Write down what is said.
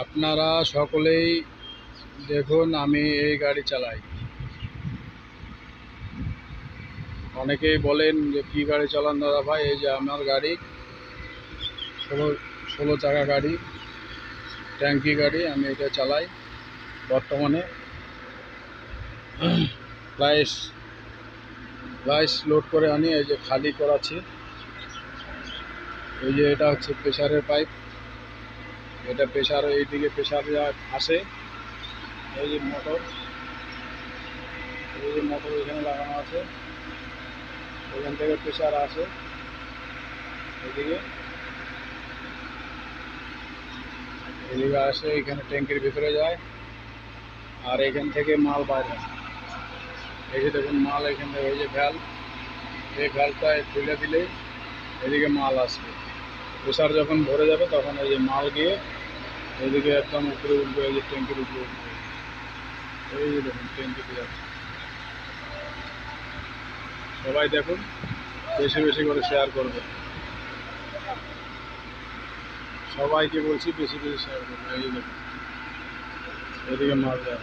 আপনারা সকলেই দেখুন, আমি এই গাড়ি চালাই। অনেকেই বলেন যে, কী গাড়ি চালান দাদা ভাই? এই যে আমার গাড়ি, ষোলো ষোলো চাকা গাড়ি, ট্যাঙ্কি গাড়ি, আমি এটা চালাই বর্তমানে। রাইস রাইস লোড করে আনি, এই যে খালি করাচ্ছি। এই যে এটা হচ্ছে প্রেশারের পাইপ। এটা প্রেশার এইদিকে প্রেশার আসে, এই যে মোটর এই যে মোটর এখানে লাগানো আছে এখান থেকে প্রেশার আসে এদিকে এদিকে আসে, এখানে ট্যাঙ্কির ভিতরে যায়, আর এখান থেকে মাল বাইরে এই যে দেখুন, মাল এখান থেকে, এই যে ভ্যাল এই ভ্যালটা খুলে দিলে এদিকে মাল আসবে। প্রেশার যখন ভরে যাবে তখন এই যে মাল গিয়ে এদিকে একদম উপরে উঠবে, এই যে ট্যাঙ্কির উপরে উঠবে। এই যে দেখুন ট্যাঙ্কিতে যাচ্ছে। সবাই দেখুন, বেশি বেশি করে শেয়ার করবে। সবাইকে বলছি, বেশি বেশি শেয়ার করবে। এই দেখুন, এদিকে মাল যায়